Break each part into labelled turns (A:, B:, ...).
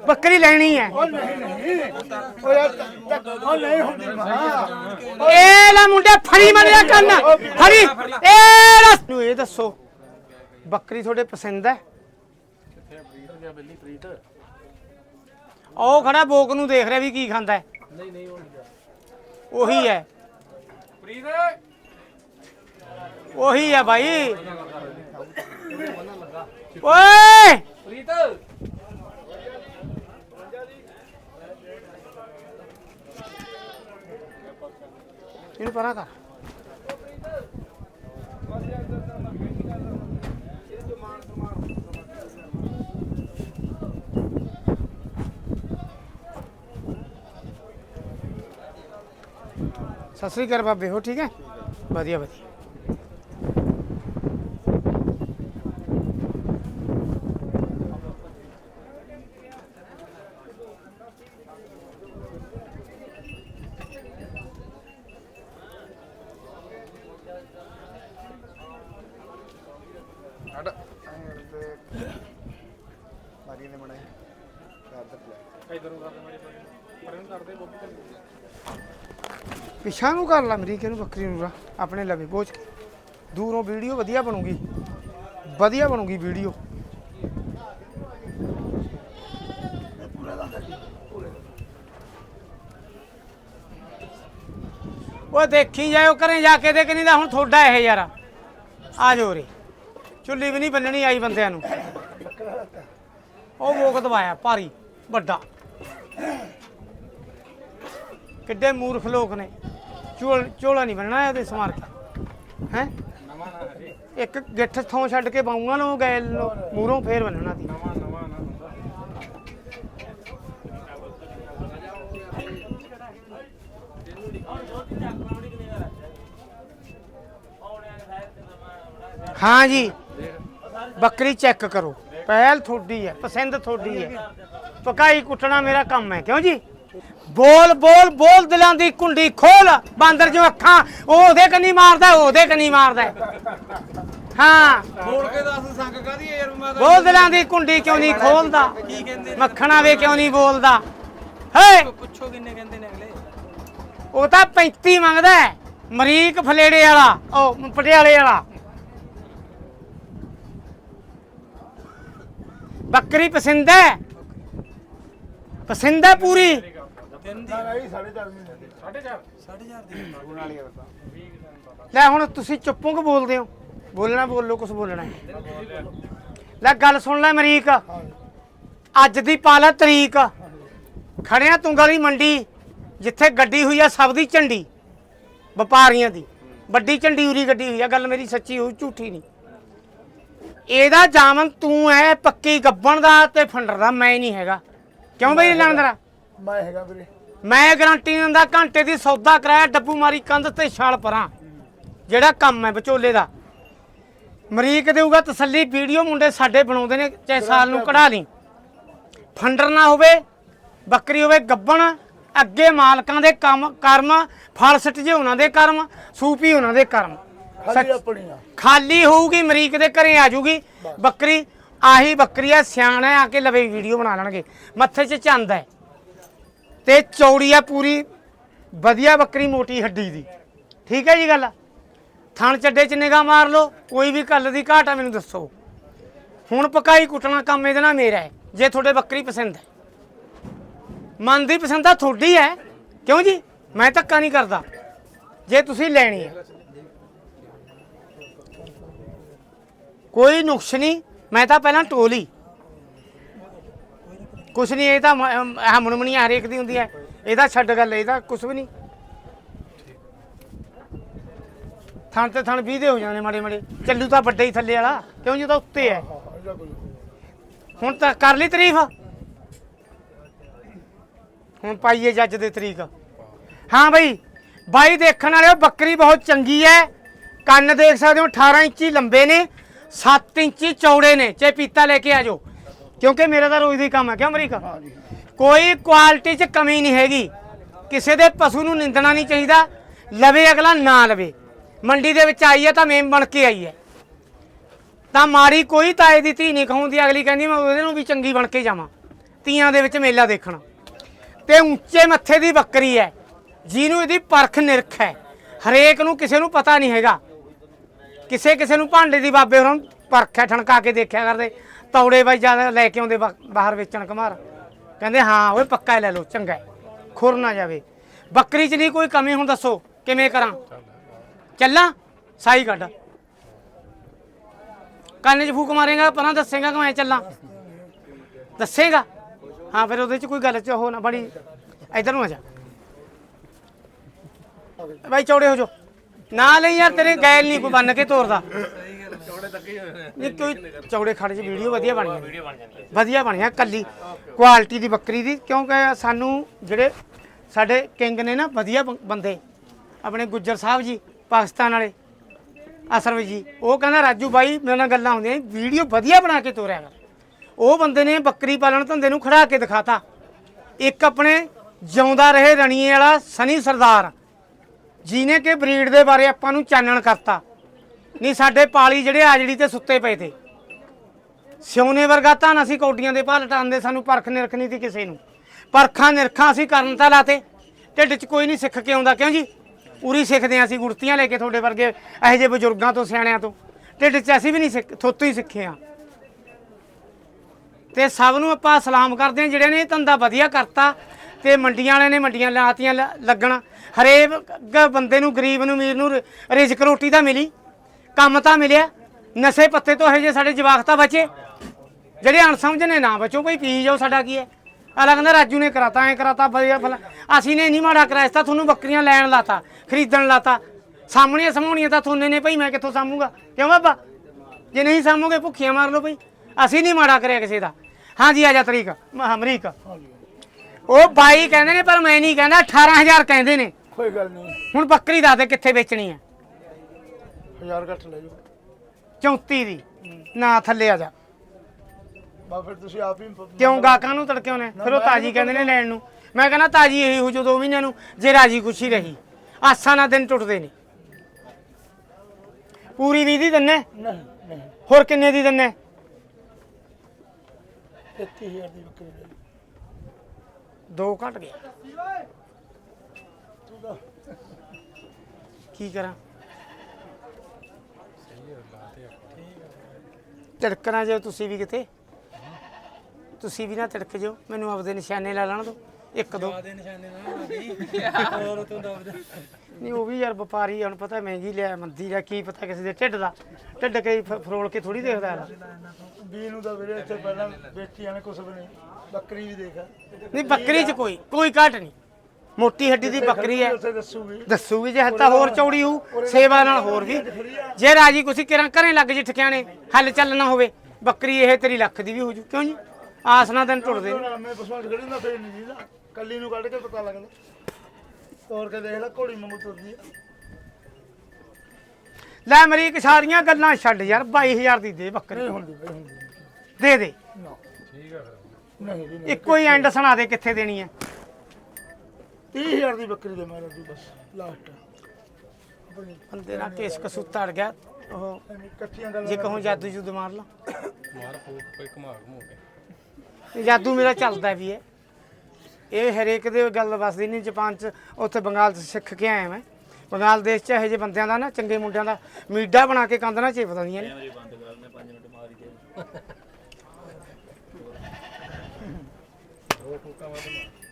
A: ਬੱਕਰੀ ਲੈਣੀ ਹੈ।
B: ਉਹ ਨਹੀਂ ਨਹੀਂ। ਉਹ ਯਾਰ ਤੱਕ ਉਹ ਨਹੀਂ ਹੁੰਦੀ ਮਾਂ
A: ਇਹ ਲੈ ਮੁੰਡੇ ਫੜੀ ਮਰਿਆ ਕੰਨ ਫੜੀ। ਇਹ ਰਸ ਨੂੰ ਇਹ ਦੱਸੋ ਬੱਕਰੀ ਤੁਹਾਡੇ ਪਸੰਦ ਹੈ? ਉਹ ਖੜਾ ਬੋਕ ਨੂੰ ਦੇਖ ਰਿਹਾ ਵੀ ਕੀ ਖਾਂਦਾ ਹੈ। ਨਹੀਂ ਨਹੀਂ ਉਹੀ ਹੈ। ਉਹੀ ਹੈ ਭਾਈ ਓਏ! ਇਹਨੂੰ ਪਰਾਂ ਕਰ ਸਤਿ ਸ੍ਰੀ ਅਕਾਲ ਬਾਬੇ ਹੋ ਠੀਕ ਹੈ ਵਧੀਆ ਵਧੀਆ ਪਿਛਾਂ ਨੂੰ ਕਰ ਲਾ ਅਮਰੀਕੇ ਨੂੰ, ਬੱਕਰੀ ਨੂੰ ਰਾ ਆਪਣੇ ਲਵੇ ਪਹੁੰਚ ਕੇ। ਦੂਰੋਂ ਵੀਡੀਓ ਵਧੀਆ ਬਣੂਗੀ। ਵਧੀਆ ਬਣੂਗੀ ਵੀਡੀਓ। ਉਹ ਦੇਖੀ ਜਾਇਓ ਘਰੇ ਜਾ ਕੇ ਦੇਖ, ਨਹੀਂ ਤਾਂ ਹੁਣ ਤੁਹਾਡਾ ਇਹ ਯਾਰ। ਆ ਜਾਓ ਰੇ ਚੁੱਲੀ ਵੀ ਨਹੀਂ ਬੰਨਣੀ ਆਈ ਬੰਦਿਆਂ ਨੂੰ। ਉਹ ਮੋਕ ਦਵਾਇਆ ਭਾਰੀ, ਵੱਡਾ। ਕਿੱਡੇ ਮੂਰਖ ਲੋਕ ਨੇ। ਚੋਲ ਚੋਲਾ ਨਹੀਂ ਬਣਨਾ ਇਹਦੇ ਸਮਾਰ ਕੇ ਹੈ? ਇੱਕ ਗਿੱਠ ਥੋਂ ਛੱਡ ਕੇ ਬਾਊਆਂ ਨੂੰ ਗਏ ਮੂਰੋਂ ਫੇਰ ਬੰਨਣਾ ਸੀ। ਹਾਂ ਜੀ, ਬੱਕਰੀ ਚੈੱਕ ਕਰੋ। ਪਹਿਲ ਤੁਹਾਡੀ ਹੈ ਪਸੰਦ ਤੁਹਾਡੀ ਹੈ। ਪਕਾਈ ਕੁੱਟਣਾ ਮੇਰਾ ਕੰਮ ਹੈ ਕਿਉਂ ਜੀ? ਬੋਲ ਬੋਲ ਬੋਲ ਦਿਲਾਂ ਦੀ ਕੁੰਡੀ ਖੋਲ ਬਾਂਦਰ ਜੋ ਅੱਖਾਂ ਉਹ ਉਹਦੇ ਕੰਨੀ ਮਾਰਦਾ ਉਹ ਉਹਦੇ ਕੰਨੀ ਮਾਰਦਾ ਹਾਂ।
C: ਬੋਲ ਕੇ ਦੱਸ ਸੰਗ ਕਾਦੀ ਯਾਰ ਮੈਂ ਤਾਂ?
A: ਬੋਲ ਦਿਲਾਂ ਦੀ ਕੁੰਡੀ ਕਿਉਂ ਨਹੀਂ ਖੋਲਦਾ?
C: ਕੀ ਕਹਿੰਦੇ ਨੇ
A: ਮੱਖਣਾ ਵੇ ਕਿਉਂ ਨਹੀਂ ਬੋਲਦਾ? ਹੈ
C: ਪੁੱਛੋ ਕਿੰਨੇ ਕਹਿੰਦੇ ਨੇ ਅਗਲੇ।
A: ਉਹ ਤਾਂ 35 ਮੰਗਦਾ ਮਰੀਕ ਫਲੇੜੇ ਵਾਲਾ ਉਹ ਪਟਿਆਲੇ ਵਾਲਾ। ਬੱਕਰੀ ਪਸੰਦ ਹੈ? ਪਸੰਦ ਹੈ ਪੂਰੀ? ਲੈ ਹੁਣ ਤੁਸੀਂ ਚੁੱਪੋਂ ਕਿ ਬੋਲਦੇ ਹੋ। ਬੋਲਣਾ ਬੋਲੋ ਕੁਝ ਬੋਲਣਾ ਹੈ। ਲੈ ਗੱਲ ਸੁਣ ਲੈ ਮਰੀਕ ਅੱਜ ਦੀ ਪਾ ਲੈ ਤਰੀਕ। ਖੜਿਆ ਤੁੰਗਾ ਦੀ ਮੰਡੀ, ਜਿੱਥੇ ਗੱਡੀ ਹੋਈ ਆ ਸਭ ਦੀ ਝੰਡੀ। ਵਪਾਰੀਆਂ ਦੀ। ਵੱਡੀ ਝੰਡੀ ਉਰੀ ਗੱਡੀ ਹੋਈ ਆ, ਗੱਲ ਮੇਰੀ ਸੱਚੀ ਹੋਈ ਝੂਠੀ ਨਹੀਂ। ਇਹਦਾ ਜਾਮਨ ਤੂੰ ਐ ਪੱਕੀ ਗੱਬਣ ਦਾ ਤੇ ਫੰਡਰ ਦਾ ਮੈਂ ਨਹੀਂ ਹੈਗਾ। ਕਿਉਂ ਬਈ ਲੰਦਰਾ
B: ਮੈਂ ਹੈਗਾ। ਵੀਰੇ।
A: ਮੈਂ ਗਾਰੰਟੀ ਦਿੰਦਾ ਘੰਟੇ ਦੀ ਸੌਦਾ ਕਰਾਇਆ ਡੱਬੂ ਮਾਰੀ ਕੰਧ ਤੇ ਛਾਲ ਪਰਾਂ। ਜਿਹੜਾ ਕੰਮ ਹੈ ਵਿਚੋਲੇ ਦਾ। ਮਰੀਕ ਦੇਊਗਾ ਤਸੱਲੀ ਵੀਡੀਓ ਮੁੰਡੇ ਸਾਡੇ ਬਣਾਉਂਦੇ ਨੇ ਚਾਹੇ ਸਾਲ ਨੂੰ ਕਢਾ ਲਈ। ਫੰਡਰ ਨਾ ਹੋਵੇ ਬੱਕਰੀ ਹੋਵੇ ਗੱਬਣ ਅੱਗੇ ਮਾਲਕਾਂ ਦੇ ਕੰਮ ਕਰਮ ਫਲ ਸੱਟ ਜੇ ਉਹਨਾਂ ਦੇ ਕਰਮ ਸੂਪੀ ਉਹਨਾਂ ਦੇ ਕਰਮ।
B: ਖਾਲੀ
A: ਹੋਊਗੀ ਮਰੀਕ ਦੇ ਘਰੇ ਆ ਜੂਗੀ ਬੱਕਰੀ ਆਹੀ ਬੱਕਰੀ ਆ ਸਿਆਣਾ ਆ ਕੇ ਲਵੇ ਵੀਡੀਓ ਬਣਾ ਲੈਣਗੇ। ਮੱਥੇ 'ਚ ਚੰਦ ਹੈ। ਤੇ ਚੌੜੀ ਆ ਪੂਰੀ ਵਧੀਆ ਬੱਕਰੀ ਮੋਟੀ ਹੱਡੀ ਦੀ। ਠੀਕ ਹੈ ਜੀ ਗੱਲ? ਥਣ ਚੱਡੇ 'ਚ ਨਿਗਾਹ ਮਾਰ ਲਓ ਕੋਈ ਵੀ ਕੱਲ ਦੀ ਘਾਟ ਮੈਨੂੰ ਦੱਸੋ। ਹੁਣ ਪਕਾਈ ਕੁੱਟਣਾ ਕੰਮ ਇਹਦੇ ਨਾਲ ਮੇਰਾ ਹੈ ਜੇ ਤੁਹਾਡੇ ਬੱਕਰੀ ਪਸੰਦ ਹੈ। ਮਨ ਦੀ ਪਸੰਦ ਆ ਤੁਹਾਡੀ ਹੈ। ਕਿਉਂ ਜੀ? ਮੈਂ ਧੱਕਾ ਨਹੀਂ ਕਰਦਾ। ਜੇ ਤੁਸੀਂ ਲੈਣੀ ਹੈ। ਕੋਈ ਨੁਕਸ ਨਹੀਂ, ਮੈਂ ਤਾਂ ਪਹਿਲਾਂ ਟੋਲੀ ਕੁਛ ਨਹੀਂ, ਇਹ ਤਾਂ ਆਹ ਮੁਣਮਣੀ ਹਰੇਕ ਦੀ ਹੁੰਦੀ ਹੈ। ਇਹਦਾ ਛੱਡ ਗੱਲ ਇਹਦਾ ਕੁਛ ਵੀ ਨਹੀਂ। ਥਣ ਤੇ ਥਣ 20 ਹੋ ਜਾਣੇ ਮਾੜੇ ਮਾੜੇ। ਚੱਲੂ ਤਾਂ ਵੱਡੇ ਹੀ ਥੱਲੇ ਵਾਲਾ, ਕਿਉਂ ਜੀ ਤਾਂ ਉੱਤੇ ਹੈ? ਹੁਣ ਤਾਂ ਕਰ ਲਈ ਤਾਰੀਫ? ਹੁਣ ਪਾਈਏ ਜੱਜ ਦੇ ਤਰੀਕ। ਹਾਂ ਬਈ, ਬਾਈ ਦੇਖਣ ਵਾਲਿਓ ਬੱਕਰੀ ਬਹੁਤ ਚੰਗੀ ਹੈ। ਕੰਨ ਦੇਖ ਸਕਦੇ ਹੋ 18 ਇੰਚੀ ਲੰਬੇ ਨੇ। 7 ਇੰਚੀ ਚੌੜੇ ਨੇ ਚੇ ਪੀਤਾ ਲੈ ਕੇ ਆ ਜਾਓ। ਕਿਉਂਕਿ ਮੇਰਾ ਤਾਂ ਰੋਜ਼ ਦਾ ਹੀ ਕੰਮ ਹੈ ਕਿਉਂ ਅਮਰੀਕਾ? ਕੋਈ ਕੁਆਲਿਟੀ 'ਚ ਕਮੀ ਨਹੀਂ ਹੈਗੀ। ਕਿਸੇ ਦੇ ਪਸ਼ੂ ਨੂੰ ਨਿੰਦਣਾ ਨਹੀਂ ਚਾਹੀਦਾ ਲਵੇ ਅਗਲਾ ਨਾ ਲਵੇ। ਮੰਡੀ ਦੇ ਵਿੱਚ ਆਈ ਹੈ ਤਾਂ ਮੇਮ ਬਣ ਕੇ ਆਈ ਹੈ। ਤਾਂ ਮਾਰੀ ਕੋਈ ਤਾਏ ਦੀ ਧੀ ਨਹੀਂ ਕਹੂੰਦੀ ਅਗਲੀ ਕਹਿੰਦੀ ਮੈਂ ਉਹਦੇ ਨੂੰ ਵੀ ਚੰਗੀ ਬਣ ਕੇ ਜਾਵਾਂ ਤੀਆਂ ਦੇ ਵਿੱਚ ਮੇਲਾ ਦੇਖਣ। ਤੇ ਉੱਚੇ ਮੱਥੇ ਦੀ ਬੱਕਰੀ ਹੈ ਜਿਹਨੂੰ ਇਹਦੀ ਪਰਖ ਨਿਰਖ ਹੈ। ਹਰੇਕ ਨੂੰ ਕਿਸੇ ਨੂੰ ਪਤਾ ਨਹੀਂ ਹੈਗਾ। ਕਿਸੇ ਕਿਸੇ ਨੂੰ ਭਾਂਡੇ ਦੀ ਬਾਬੇ ਹੋਰਾਂ ਨੂੰ ਪਰਖ ਠਣਕਾ ਕੇ ਦੇਖਿਆ ਕਰਦੇ। ਤੌੜੇ ਬਾਈ ਜ਼ਿਆਦਾ ਲੈ ਕੇ ਆਉਂਦੇ ਬਾਹਰ ਵੇਚਣ ਕਮਾਰ ਕਹਿੰਦੇ, ਹਾਂ, ਓਏ ਪੱਕਾ ਹੀ ਲੈ ਲਓ, ਚੰਗਾ ਖੁਰ ਨਾ ਜਾਵੇ। ਬੱਕਰੀ 'ਚ ਨਹੀਂ ਕੋਈ ਕਮੀ ਹੁਣ ਦੱਸੋ, ਕਿਵੇਂ ਕਰਾਂ? ਚੱਲਾਂ, ਸਾਈ ਕੱਢ। ਕੰਨ 'ਚ ਫੂਕ ਮਾਰੇਗਾ, ਪਰਾਂ ਦੱਸੇਗਾ ਕਿ ਮੈਂ ਚੱਲਾਂ? ਦੱਸੇਗਾ? ਹਾਂ, ਫਿਰ ਉਹਦੇ 'ਚ ਕੋਈ ਗੱਲ 'ਚ ਉਹ ਨਾ ਬੜੀ ਇਧਰ ਨੂੰ ਆ ਜਾ। ਬਾਈ, ਚੌੜੇ ਹੋ ਜਾਓ। ਨਾ ਲਈ ਯਾਰ ਤੇਰੇ ਗੈਲ ਨਹੀਂ ਕੋਈ ਬੰਨ ਕੇ ਤੋਰਦਾ। ਨਹੀਂ ਕੋਈ ਚੌੜੇ ਖੜੇ 'ਚ ਵੀਡੀਓ ਵਧੀਆ ਬਣ ਜਾਂਦੀ। ਵਧੀਆ ਬਣਿਆ ਕੱਲੀ। ਕੁਆਲਿਟੀ ਦੀ ਬੱਕਰੀ ਦੀ ਕਿਉਂਕਿ ਸਾਨੂੰ ਜਿਹੜੇ ਸਾਡੇ ਕਿੰਗ ਨੇ ਨਾ ਵਧੀਆ ਬੰ- ਬੰਦੇ। ਆਪਣੇ ਗੁੱਜਰ ਸਾਹਿਬ ਜੀ ਪਾਕਿਸਤਾਨ ਵਾਲੇ ਅਸਰਵ ਜੀ। ਉਹ ਕਹਿੰਦਾ ਰਾਜੂ ਬਾਈ ਮੇਰੇ ਨਾਲ ਗੱਲਾਂ ਹੁੰਦੀਆਂ ਵੀਡੀਓ ਵਧੀਆ ਬਣਾ ਕੇ ਤੋਰਿਆ ਕਰ। ਉਹ ਬੰਦੇ ਨੇ ਬੱਕਰੀ ਪਾਲਣ ਧੰਦੇ ਨੂੰ ਖੜਾ ਕੇ ਦਿਖਾਤਾ। ਇੱਕ ਆਪਣੇ ਜਿਉਂਦਾ ਰਹੇ ਰਣੀਏ ਵਾਲਾ ਸਨੀ ਸਰਦਾਰ। ਜਿਹਨੇ ਕਿ ਬਰੀਡ ਦੇ ਬਾਰੇ ਆਪਾਂ ਨੂੰ ਚਾਨਣ ਕਰਤਾ। ਨਹੀਂ, ਸਾਡੇ ਪਾਲੀ ਜਿਹੜੇ ਆਜੜੀ ਤੇ ਸੁੱਤੇ ਪਏ ਤੇ। ਸਿਉਨੇ ਵਰਗਾ ਤਾਂ ਅਸੀਂ ਕੌਡੀਆਂ ਦੇ ਭਾਅ ਲਟਾਉਂਦੇ, ਸਾਨੂੰ ਪਰਖ ਨਿਰਖ ਨਹੀਂ ਸੀ ਕਿਸੇ ਨੂੰ। ਪਰਖਾਂ ਨਿਰਖਾਂ ਅਸੀਂ ਕਰਨ ਤਾਂ ਲਾਤੇ। ਢਿੱਡ 'ਚ ਕੋਈ ਨਹੀਂ ਸਿੱਖ ਕੇ ਆਉਂਦਾ, ਕਿਉਂ ਜੀ? ਉਰੀ ਸਿੱਖਦੇ ਹਾਂ ਅਸੀਂ, ਗੁੜਤੀਆਂ ਲੈ ਕੇ ਤੁਹਾਡੇ ਵਰਗੇ ਇਹੋ ਜਿਹੇ ਬਜ਼ੁਰਗਾਂ ਤੋਂ, ਸਿਆਣਿਆਂ ਤੋਂ। ਢਿੱਡ 'ਚ ਅਸੀਂ ਵੀ ਨਹੀਂ ਸਿੱਖ, ਥੋਤੋਂ ਹੀ ਸਿੱਖੇ ਆ ਤੇ ਸਭ ਨੂੰ ਆਪਾਂ ਸਲਾਮ ਕਰਦੇ ਹਾਂ, ਜਿਹੜੇ ਨੇ ਇਹ ਧੰਦਾ ਵਧੀਆ ਕਰਤਾ ਤੇ ਮੰਡੀਆਂ ਵਾਲਿਆਂ ਨੇ ਮੰਡੀਆਂ ਲਾਤੀਆਂ ਲ- ਲੱਗਣ। ਹਰੇਕ ਬੰਦੇ ਨੂੰ, ਗਰੀਬ ਨੂੰ, ਅਮੀਰ ਨੂੰ ਰ- ਰਿਜ਼ਕ ਰੋਟੀ ਤਾਂ ਮਿਲੀ। ਕੰਮ ਤਾਂ ਮਿਲਿਆ। ਨਸ਼ੇ ਪੱਤੇ ਤੋਂ ਇਹ ਜੇ ਸਾਡੇ ਜਵਾਕ ਤਾਂ ਬਚੇ। ਜਿਹੜੇ ਅਣਸਮਝ ਨੇ ਨਾ ਬਚੋ। ਕੋਈ ਪੀ ਜਾਓ ਸਾਡਾ ਕੀ ਹੈ? ਅਲਾ ਕਹਿੰਦਾ ਰਾਜੂ ਨੇ ਕਰਾਤਾ, ਐ ਕਰਾਤਾ ਵਧੀਆ ਫਲਾ, ਅਸੀਂ ਨੇ ਨਹੀਂ ਮਾੜਾ ਕਰਾਇਆ ਇਸ ਤਾਂ ਤੁਹਾਨੂੰ ਬੱਕਰੀਆਂ ਲੈਣ ਲਾਤਾ, ਖਰੀਦਣ ਲਾਤਾ। ਸਾਹਮਣੀਆਂ ਸਮਾਉਣੀਆਂ ਤਾਂ ਤੁਹਾਨੂੰ ਨੇ, ਭਈ ਮੈਂ ਕਿੱਥੋਂ ਸਾਂਭੂਗਾ? ਕਿਉਂ ਬਾਬਾ? ਜੇ ਨਹੀਂ ਸਾਂਭੋਗੇ, ਭੁੱਖੀਆਂ ਮਾਰ ਲਓ ਭਈ। ਅਸੀਂ ਨਹੀਂ ਮਾੜਾ ਕਰਿਆ ਕਿਸੇ ਦਾ। ਹਾਂਜੀ, ਆ ਜਾ ਤਰੀਕ। ਅਮਰੀਕ। ਉਹ ਬਾਈ ਕਹਿੰਦੇ ਨੇ ਪਰ ਮੈਂ ਨਹੀਂ ਕਹਿੰਦਾ 18000 ਕਹਿੰਦੇ ਨੇ।
B: ਕੋਈ ਗੱਲ ਨਹੀਂ।
A: ਹੁਣ ਬੱਕਰੀ ਦੱਸ ਦੇ ਕਿੱਥੇ ਵੇਚਣੀ ਹੈ
B: ਹਜ਼ਾਰ ਘੱਟ ਲੈ ਜਾਓ।
A: 34 ਦੀ। ਨਾ ਥੱਲੇ ਆ ਜਾ।
B: ਬਾ ਫਿਰ ਤੁਸੀਂ ਆਪ ਹੀ
A: ਕਿਉਂ ਗਾਕਾਂ ਨੂੰ ਤੜਕਿਓ ਨੇ ਫਿਰ ਉਹ ਤਾਜੀ ਕਹਿੰਦੇ ਨੇ ਲੈਣ ਨੂੰ। ਮੈਂ ਕਹਿੰਦਾ ਤਾਜੀ ਇਹੀ ਹੋ ਜੋ ਦੋ ਮਹੀਨਿਆਂ ਨੂੰ ਜੇ ਰਾਜੀ ਖੁਸ਼ੀ ਰਹੀ। ਆਸਾਂ ਨਾਲ ਦਿਨ ਟੁੱਟਦੇ ਨੇ। ਪੂਰੀ 20 ਦੀ ਦਿੰਨੇ?
B: ਨਹੀਂ ਨਹੀਂ।
A: ਹੋਰ ਕਿੰਨੇ ਦੀ ਦਿੰਨੇ?
B: 33000 ਦੀ ਬੱਕਰੀ ਲੈ।
A: ਦੋ ਘਟ ਗਿਆ ਕੀ ਕਰਾਂ? ਤਿੜਕਣਾ ਜੇ ਤੁਸੀਂ ਵੀ ਕਿਤੇ। ਤੁਸੀਂ ਵੀ ਨਾ ਤਿੜਕ ਜਿਓ ਮੈਨੂੰ ਆਪਦੇ ਨਿਸ਼ਾਨੇ ਲਾ ਲੈਣ ਦਿਓ ਇੱਕ ਦੋ।
C: ਦੇ ਨਿਸ਼ਾਨੇ ਨਾਲ ਗਈ ਹੋਰ ਤੂੰ ਦੱਬ ਦੇ
A: ਨਹੀਂ ਉਹ ਵੀ ਯਾਰ ਵਪਾਰੀ ਹੁਣ ਪਤਾ ਮਹਿੰਗੀ ਲਿਆ ਮੰਦੀ ਦਾ ਕੀ ਪਤਾ ਕਿਸੇ ਦੇ ਢਿੱਡ ਦਾ। ਢਿੱਡ ਕਈ ਫਰੋਲ ਕੇ ਥੋੜੀ ਦੇਖਦਾ ਇਹਦਾ
B: ਬੀ ਨੂੰ ਤਾਂ ਵੀਰੇ ਇੱਥੇ ਪਹਿਲਾਂ ਵੇਚੀਆਂ ਨੇ ਕੁਛ ਵੀ ਨਹੀਂ। ਬੱਕਰੀ ਵੀ ਦੇਖ।
A: ਨਹੀਂ ਬੱਕਰੀ 'ਚ ਕੋਈ ਕੋਈ ਘਾਟ ਨਹੀਂ। ਮੋਟੀ ਹੱਡੀ ਦੀ ਬੱਕਰੀ ਹੈ।
B: ਉੱਥੇ ਦੱਸੂਗੀ।
A: ਦੱਸੂਗੀ ਜੇ ਹੱਤਾ ਹੋਰ ਚੌੜੀ ਹੋਊ ਸੇਵਾ ਨਾਲ ਹੋਰ ਵੀ। ਜੇ ਰਾਜੀ ਕੁਛ ਕਿਰਾਂ ਘਰੇ ਲੱਗ ਜੀ ਠਿਕਾਣੇ ਹੱਲ ਚੱਲਣਾ ਹੋਵੇ ਬੱਕਰੀ ਇਹ ਤੇਰੀ ਲੱਖ ਦੀ ਵੀ ਹੋ ਜੂ। ਕਿਉਂ ਜੀ? ਆਸ ਨਾਲ ਦਿਨ ਟੁੱਟਦੇ ਨੇ
B: ਮੈਂ ਪਸਮਾ ਖੜੀ ਨਾ ਫੇਰ ਨਹੀਂ ਜੀਦਾ। ਕੱਲੀ ਨੂੰ ਕੱਢ ਕੇ ਪਤਾ ਲੱਗਦਾ। ਤੋੜ ਕੇ ਦੇਖ ਲੈ ਘੋੜੀ ਵਾਂਗੂ ਤੁਰਦੀ ਆ।
A: ਲੈ ਮਰੀਕ ਸਾਰੀਆਂ ਗੱਲਾਂ ਛੱਡ ਯਾਰ 22000 ਦੀ ਦੇ ਬੱਕਰੀ।
B: ਨਹੀਂ ਹੁੰਦੀ ਬਈ ਹੁੰਦੀ।
A: ਦੇ ਦੇ।
B: ਨਾ। ਨਹੀਂ ਜੀ ਨਹੀਂ
A: ਇੱਕੋ ਹੀ ਐਂਡ ਸੁਣਾ ਦੇ ਕਿੱਥੇ ਦੇਣੀ ਹੈ।
B: 30000 ਦੀ ਬੱਕਰੀ ਦੇ ਮਾਰਾ ਜੀ ਬਸ ਲਾਸਟ
A: ਬੰਦੇ ਨਾਲ ਕੇਸ ਕਸੂਤਾ ਅੜ ਗਿਆ ਉਹ
B: ਕੱਚੀਆਂ ਗੱਲਾਂ
A: ਜੇ ਕਹੂੰ ਜਾਦੂ ਜੁਦ ਮਾਰ ਲਾ।
C: ਮਾਰ ਫੂਕ ਕੋਈ ਘਮਾ ਘਮੋ ਕੇ
A: ਇਹ ਜਾਦੂ ਮੇਰਾ ਚੱਲਦਾ ਵੀ ਹੈ। ਇਹ ਹਰੇਕ ਦੇ ਗੱਲ ਵਸਦੀ ਨਹੀਂ ਜਾਪਾਨ ਚ ਉੱਥੇ ਬੰਗਾਲ ਚ ਸਿੱਖ ਕੇ ਆਇਆ ਮੈਂ। ਬੰਗਾਲ ਦੇਸ਼ ਚ ਇਹੋ ਜਿਹੇ ਬੰਦਿਆਂ ਦਾ ਨਾ ਚੰਗੇ ਮੁੰਡਿਆਂ ਦਾ ਮੀਡਾ ਬਣਾ ਕੇ ਕੰਧ ਨਾਲ ਚੇਪ ਦਿੰਦੀਆਂ ਨੇ।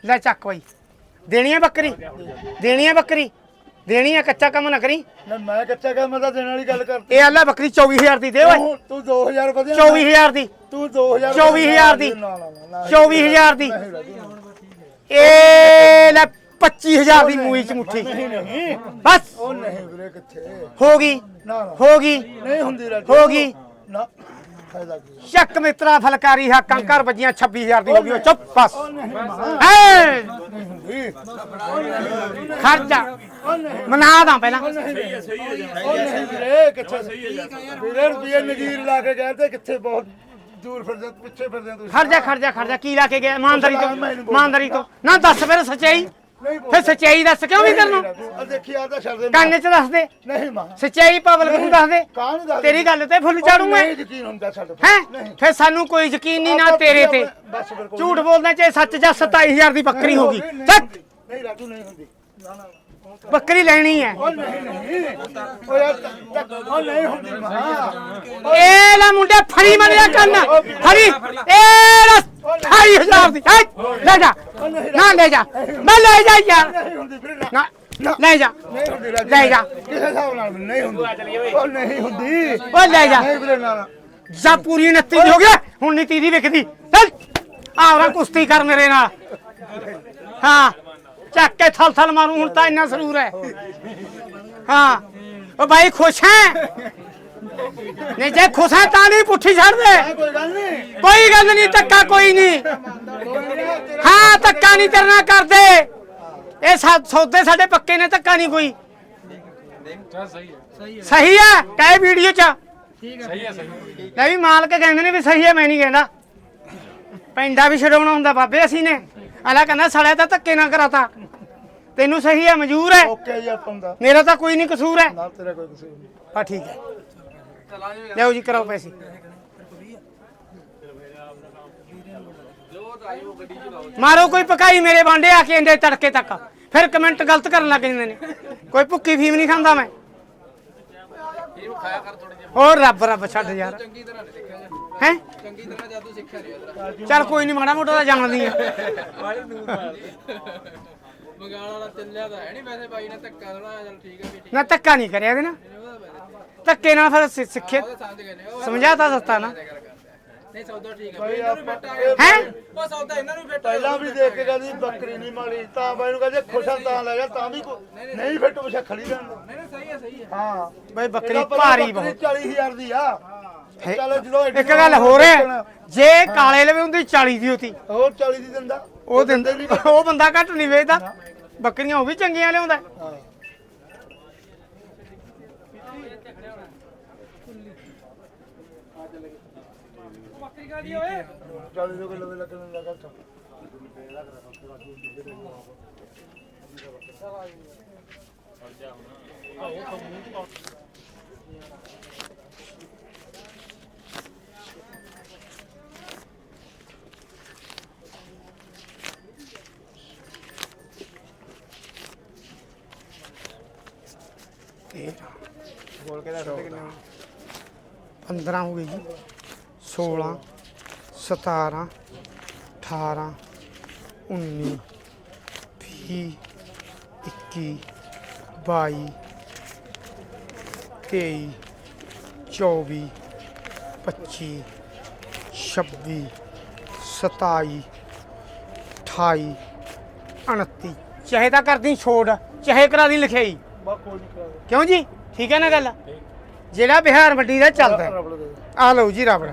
A: ਲੈ ਚੱਕ ਬਾਈ। ਦੇਣੀ ਹੈ ਬੱਕਰੀ? ਦੇਣੀ ਹੈ ਬੱਕਰੀ? ਦੇਣੀ ਹੈ ਕੱਚਾ ਕੰਮ ਨਾ ਕਰੀ।
B: ਨਾ ਮੈਂ ਕੱਚਾ ਕਰ ਮੈਂ ਤਾਂ ਦੇਣ ਵਾਲੀ ਗੱਲ ਕਰ
A: ਇਹ ਅੱਲਾ ਬੱਕਰੀ 24000 ਦੀ ਦੇ ਓਏ।
B: ਤੂੰ ਤੂੰ 2000 ਵਧਿਆ
A: 24000 ਦੀ।
B: ਤੂੰ 2000
A: 24,000 ਦੀ।
B: ਨਾ ਨਾ ਨਾ, ਨਾ
A: 24000 ਦੀ।
B: ਨਹੀਂ
A: ਇਹ ਲੈ 25000 ਦੀ ਮੂਈ ਚ ਮੁੱਠੀ।
B: ਨਹੀਂ।
A: ਬਸ।
B: ਉਹ ਨਹੀਂ ਵੀਰੇ ਕਿੱਥੇ?
A: ਹੋ ਗਈ।
B: ਨਾ ਨਾ।
A: ਹੋ ਗਈ।
B: ਨਹੀਂ ਹੁੰਦੀ ਰਾਜੂ।
A: ਹੋ ਗਈ।
B: ਨਾ। ਫਾਇਦਾ ਕੀ
A: ਚੱਕ ਮਿੱਤਰਾ ਫਲਕਾਰੀ ਹਾਕਾਂ ਘਰ ਵੱਜੀਆਂ 26000 ਦੀ ਹੋ ਗਈ ਉਹ ਚੁੱਪ ਬਸ। ਐ ਖਰਚਾ। ਮਨਾ ਦਾਂ ਪਹਿਲਾਂ।
B: ਵੀਰੇ ਕਿੱਥੇ ਵੀਰੇ ਰੁਪਏ ਨਗੀਰ ਲਾ ਕੇ ਗਏ ਤੇ ਕਿੱਥੇ ਬਹੁਤ ਦੂਰ ਫਿਰਦੇ ਪਿੱਛੇ ਫਿਰਦੇ ਤੁਸੀਂ।
A: ਖਰਜਾ ਖਰਜਾ ਖਰਜਾ ਕੀ ਲਾ ਕੇ ਗਿਆ ਇਮਾਨਦਾਰੀ ਤੋਂ ਇਮਾਨਦਾਰੀ ਤੋਂ। ਨਾ ਦੱਸ ਫਿਰ ਸੱਚਾਈ।
B: ਨਹੀਂ
A: ਫਿਰ ਸੱਚਾਈ ਦੱਸ ਕਿਉਂ ਵੀ ਕਰਨੋਂ
B: ਤੂੰ ਦੇਖੀ ਆ ਤਾਂ ਛੱਡ ਦੇ
A: ਕੰਨ 'ਚ ਦੱਸ ਦੇ।
B: ਨਹੀਂ ਮਾਂ।
A: ਸੱਚਾਈ ਪਬਲਿਕ ਨੂੰ ਦੱਸ ਦੇ।
B: ਕਾਂ ਨੂੰ ਦੱਸ
A: ਤੇਰੀ ਗੱਲ ਤੇ ਫੁੱਲ ਚਾੜੂ ਮੈਂ।
B: ਨਹੀਂ ਯਕੀਨ ਹੁੰਦਾ ਛੱਡ
A: ਹੈ?
B: ਨਹੀਂ।
A: ਫਿਰ ਸਾਨੂੰ ਕੋਈ ਯਕੀਨ ਨਹੀਂ ਨਾ ਤੇਰੇ ਤੇ।
B: ਬਸ ਫਿਰ ਕੋਈ
A: ਝੂਠ ਬੋਲਦਾ ਚਾਹੇ ਸੱਚ ਜਾਂ 27000 ਦੀ ਬੱਕਰੀ ਹੋ ਗਈ
B: ਨਹੀਂ,
A: ਚੱਕ
B: ਨਹੀਂ ਰਾਜੂ ਨਹੀਂ ਹੁੰਦੀ। ਨਾ ਨਾ।
A: ਬੱਕਰੀ ਲੈਣੀ ਹੈ।
B: ਉਹ ਨਹੀਂ ਨਹੀਂ। ਉਹ ਯਾਰ ਤੱਕ- ਤੱਕ- ਉਹ ਨਹੀਂ ਹੁੰਦੀ ਮਾਂ
A: ਇਹ ਲੈ ਮੁੰਡੇ ਫੜੀ ਮਰਿਆ ਕੰਨ। ਫੜੀ। ਇਹ ਲੈ 28000 ਦੀ। ਹੈਂ, ਲੈ ਜਾ। ਨਾ ਲੈ ਜਾ। ਮੈਂ ਲੈ ਜਾ ਯਾਰ।
B: ਨਹੀਂ ਹੁੰਦੀ ਵੀਰੇ ਨਾ।
A: ਨਾ। ਲੈ ਜਾ।
B: ਨਹੀਂ ਹੁੰਦੀ ਰਾਜੂ।
A: ਲੈ ਜਾ।
B: ਕਿਸੇ ਹਿਸਾਬ ਨਾਲ ਵੀ ਨਹੀਂ ਹੁੰਦੀ। ਉਹ ਨਹੀਂ ਹੁੰਦੀ।
A: ਉਹ ਲੈ ਜਾ।
B: ਨਹੀਂ ਵੀਰੇ ਨਾ ਨਾ।
A: ਜਾ ਪੂਰੀ 29 ਦੀ ਹੋ ਗਿਆ ਹੁਣ ਨਹੀਂ ਤੀਦੀ ਵਿਕਦੀ। ਚੱਲ। ਆਵਰਾ ਕੁਸ਼ਤੀ ਕਰ ਮੇਰੇ ਨਾਲ। ਹਾਂ। ਚੱਕ ਕੇ ਥਲ ਥਲ ਮਾਰੂ, ਹੁਣ ਤਾਂ ਇੰਨਾ ਸਰੂਰ ਹੈ। ਹਾਂ। ਉਹ ਭਾਈ ਖੁਸ਼ ਹੈ? ਨਹੀਂ, ਜੇ ਖੁਸ਼ ਹੈ ਤਾਂ ਨਹੀਂ ਪੁੱਠੀ ਛੱਡ ਦੇ।
B: ਕੋਈ ਗੱਲ ਨਹੀਂ,
A: ਧੱਕਾ ਕੋਈ ਨਹੀਂ। ਹਾਂ, ਧੱਕਾ ਨਹੀਂ ਤੇਰੇ ਕਰਦੇ। ਇਹ ਸੌਦੇ ਸਾਡੇ ਪੱਕੇ ਨੇ, ਧੱਕਾ ਨਹੀਂ ਕੋਈ।
C: ਸਹੀ ਹੈ?
A: ਸਹੀ ਕਹੇ ਵੀਡੀਓ ਚ।
C: ਸਹੀ ਹੈ ਸਹੀ ਹੈ
A: ਮਾਲਕ ਕਹਿੰਦੇ ਨੇ ਵੀ ਸਹੀ ਹੈ, ਮੈਂ ਨਹੀਂ ਕਹਿੰਦਾ। ਪੈਂਡਾ ਵੀ ਛਡਾਉਣਾ ਹੁੰਦਾ, ਬਾਬੇ ਅਸੀਂ ਨੇ। ਅਲਾ ਕਹਿੰਦਾ ਸੜਿਆ ਤਾਂ ਧੱਕੇ ਨਾ ਕਰਾਤਾ। ਤੈਨੂੰ ਸਹੀ ਹੈ ਮਨਜ਼ੂਰ ਹੈ।
B: ਓਕੇ ਜੀ ਆਪਾਂ ਦਾ
A: ਮੇਰਾ ਤਾਂ ਕੋਈ ਨਹੀਂ ਕਸੂਰ ਹੈ।
B: ਨਾ ਤੇਰਾ ਕੋਈ ਕਸੂਰ ਨਹੀਂ।
A: ਹਾਂ ਠੀਕ ਹੈ। ਲਿਆਓ ਜੀ ਕਰਾਓ ਪੈਸੇ। ਮਾਰੋ ਕੋਈ ਪਕਾਈ ਮੇਰੇ ਬਾਂਡੇ ਆ ਕੇ ਇੰਦੇ ਤੜਕੇ ਤੱਕ। ਫਿਰ ਕਮੈਂਟ ਗਲਤ ਕਰਨ ਲੱਗ ਜਾਂਦੇ ਨੇ। ਕੋਈ ਭੁੱਕੀ ਫੀਮ ਨਹੀਂ ਖਾਂਦਾ ਮੈਂ। ਹੋਰ ਰੱਬ ਰੱਬ ਛੱਡ ਯਾਰ। ਹੈ?
C: ਚੰਗੀ ਤਰ੍ਹਾਂ ਜਾਦੂ ਸਿੱਖਿਆ ਨਹੀਂ ਇਧਰ
A: ਚੱਲ ਕੋਈ ਨਹੀਂ ਮਾੜਾ ਮੋਟਾ ਤਾਂ ਜਾਣਦੀ ਆ।
C: ਬੰਗਾਲ ਵਾਲਾ ਚੱਲਿਆ ਤਾਂ ਹੈ ਨਹੀਂ ਵੈਸੇ ਬਾਈ ਨੇ ਧੱਕਾ ਥੋੜਾ ਚਲ ਠੀਕ ਹੈ ਵੀ ਠੀਕ
A: ਨਾ ਧੱਕਾ ਨਹੀਂ ਕਰਿਆ ਇਹਦੇ
C: ਵੈਸੇ
A: ਧੱਕੇ ਨਾਲ ਫਿਰ ਸਿ- ਸਿੱਖੇ
C: ਉਹਦਾ ਨੇ। ਉਹ
A: ਸਮਝਾਤਾ ਦਿੱਤਾ ਨਾ।
C: ਨਹੀਂ ਸੌਦਾ ਠੀਕ ਹੈ ਇਹਨਾਂ ਨੂੰ ਫਿੱਟ ਆ
A: ਹੈ?
C: ਉਹ ਸੌਦਾ ਇਹਨਾਂ ਨੂੰ ਫਿੱਟ
B: ਪਹਿਲਾਂ ਵੀ ਦੇਖ ਕੇ ਕਹਿੰਦੀ ਬੱਕਰੀ ਨਹੀਂ ਮਾੜੀ। ਤਾਂ ਬਾਈ ਨੂੰ ਕਹਿੰਦੇ ਖੁਸ਼ਾ ਤਾਂ ਲੈ ਗਿਆ ਤਾਂ ਵੀ ਕੋ- ਨਹੀਂ ਫਿੱਟ ਪਿਛਾ ਖੜੀ ਰਹਿਣ।
C: ਨਹੀਂ ਨਹੀਂ ਸਹੀ ਹੈ ਸਹੀ ਹੈ
B: ਹਾਂ।
A: ਬਈ ਬੱਕਰੀ ਭਾਰੀ ਬਹੁਤ।
B: 40000 ਦੀ ਆ।
A: ਹੈ।
B: ਚਲੋ ਜਦੋਂ ਐਡੀ
A: ਇੱਕ ਗੱਲ ਹੋਰ ਹੈ ਜੇ ਕਾਲੇ ਲਵੇ ਹੁੰਦੀ 40 ਦੀ ਹੁੰਦੀ
B: ਹੋਰ 40 ਦੀ ਦਿੰਦਾ।
A: ਉਹ ਦਿੰਦੇ ਉਹ ਬੰਦਾ ਘੱਟ ਨਹੀਂ ਵੇਚਦਾ। ਬੱਕਰੀਆਂ ਉਹ ਵੀ ਚੰਗੀਆਂ ਲਿਆਉਂਦਾ।
B: ਹਾਂ।
C: ਬੱਕਰੀ ਕਾਦੀ ਓਏ
B: 40 ਦੇ ਕੋਲ ਲੱਗਣ ਲੱਗਾ ਤਾਂ
A: ਬੋਲ ਕੇ ਦੱਸ ਕਿੰਨੇ 15 ਹੋ ਗਈ ਜੀ। 16 17 18 19 20 21 22 23 24 25 26 27 28 29 ਚਾਹੇ ਤਾਂ ਕਰਦੀ ਛੋੜ ਚਾਹੇ ਕਰਾ ਦੀ ਲਿਖਾਈ
B: ਬਾ ਕੋਈ ਨਹੀਂ ਕਰਾ
A: ਕਿਉਂ ਜੀ? ਠੀਕ ਹੈ ਨਾ ਗੱਲ ਜਿਹੜਾ ਬਿਹਾਰ ਮੰਡੀ ਦਾ ਚੱਲਦਾ ਹੈ।
B: ਦੇ
A: ਆ ਲਓ ਜੀ ਰਬੜ